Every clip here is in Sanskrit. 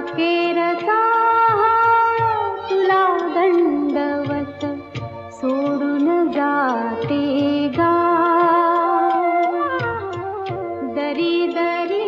अकेरचा तुला दंडवत सोडून जाते गा। दरी दरीतून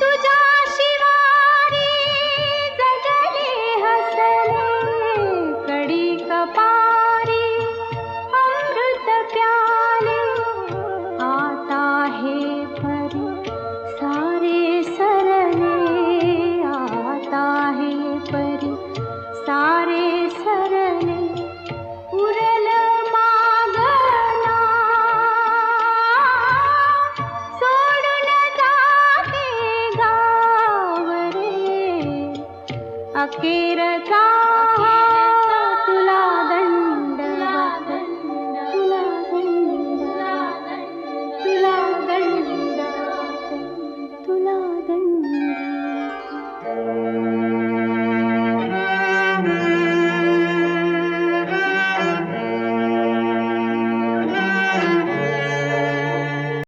तुझा शिवारी जगले हसले कडी कपारी अमृत प्याले। आता हे परी सारे आता हे परी अकेरता